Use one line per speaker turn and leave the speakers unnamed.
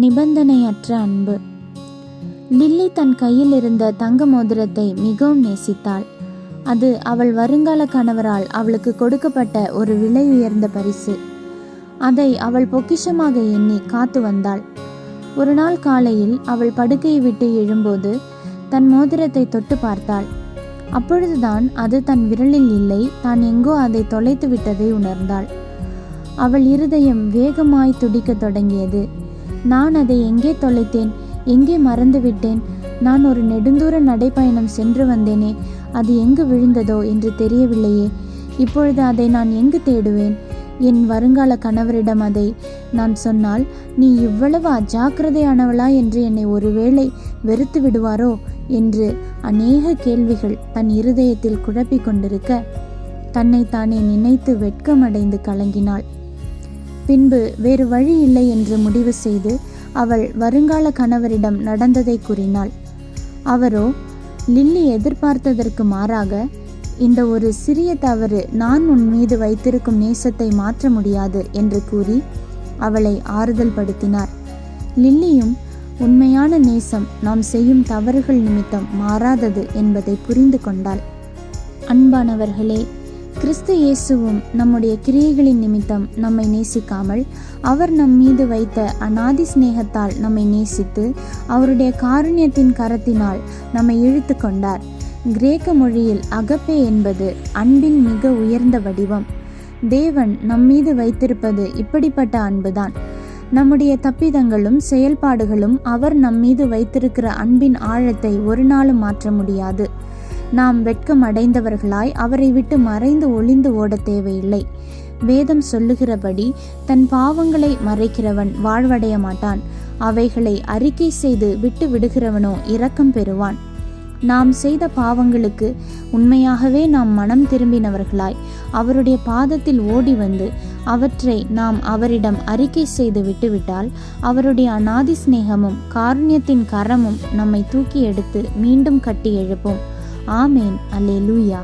நிபந்தனையற்ற அன்பு. லில்லி தன் கையில் இருந்த தங்க மோதிரத்தை மிகவும் நேசித்தாள். அது அவள் வருங்கால கணவரால் அவளுக்கு கொடுக்கப்பட்ட ஒரு விலை உயர்ந்த பரிசு. அதை அவள் பொக்கிஷமாக எண்ணி காத்து வந்தாள். ஒரு நாள் காலையில் அவள் படுக்கையை விட்டு எழும்போது தன் மோதிரத்தை தொட்டு பார்த்தாள். அப்பொழுதுதான் அது தன் விரலில் இல்லை தான் எங்கோ அதை தொலைத்து விட்டதை உணர்ந்தாள். அவள் இருதயம் வேகமாய் துடிக்கத் தொடங்கியது. நான் அதை எங்கே தொலைத்தேன்? எங்கே மறந்துவிட்டேன்? நான் ஒரு நெடுந்தூர நடைப்பயணம் சென்று வந்தேனே அது எங்கு விழுந்ததோ என்று தெரியவில்லையே. இப்பொழுது அதை நான் எங்கு தேடுவேன்? என் வருங்கால கணவரிடம் அதை நான் சொன்னால் நீ இவ்வளவு அஜாக்கிரதையானவளா என்று என்னை ஒருவேளை வெறுத்து விடுவாரோ? என்று அநேக கேள்விகள் தன் இருதயத்தில் குழப்பிக் கொண்டிருக்க தன்னை தானே நினைத்து வெட்கமடைந்து கலங்கினாள். பின்பு வேறு வழி இல்லை என்று முடிவு செய்து அவள் வருங்கால கணவரிடம் நடந்ததை கூறினாள். அவரோ லில்லி எதிர்பார்த்ததற்கு மாறாக இந்த ஒரு சிறிய தவறு நான் உன் மீது வைத்திருக்கும் நேசத்தை மாற்ற முடியாது என்று கூறி அவளை ஆறுதல் படுத்தினார். லில்லியும் உண்மையான நேசம் நாம் செய்யும் தவறுகள் நிமித்தம் மாறாதது என்பதை புரிந்து கொண்டாள். அன்பானவர்களே கிறிஸ்து இயேசுவும் நம்முடைய கிரியைகளின் நிமித்தம் நம்மை நேசிக்காமல் அவர் நம் மீது வைத்த அநாதி சிநேகத்தால் நம்மை நேசித்து அவருடைய காருண்யத்தின் கரத்தினால் நம்மை இழுத்து கொண்டார். கிரேக்க மொழியில் அகப்பே என்பது அன்பின் மிக உயர்ந்த வடிவம். தேவன் நம்மீது வைத்திருப்பது இப்படிப்பட்ட அன்புதான். நம்முடைய தப்பிதங்களும் செயல்பாடுகளும் அவர் நம்மீது வைத்திருக்கிற அன்பின் ஆழத்தை ஒரு நாளும் மாற்ற முடியாது. நாம் வெட்கம் அடைந்தவர்களாய் அவரை விட்டு மறைந்து ஒளிந்து ஓட தேவையில்லை. வேதம் சொல்லுகிறபடி தன் பாவங்களை மறைக்கிறவன் வாழ்வடைய மாட்டான். அவைகளை அறிக்கை செய்து விட்டு விடுகிறவனோ இரக்கம் பெறுவான். நாம் செய்த பாவங்களுக்கு உண்மையாகவே நாம் மனம் திரும்பினவர்களாய் அவருடைய பாதத்தில் ஓடி வந்து அவற்றை நாம் அவரிடம் அறிக்கை செய்து விட்டுவிட்டால் அவருடைய அநாதி சிநேகமும் காருண்யத்தின் கரமும் நம்மை தூக்கி எடுத்து மீண்டும் கட்டி எழுப்போம். ஆமேன் அல்லேலூயா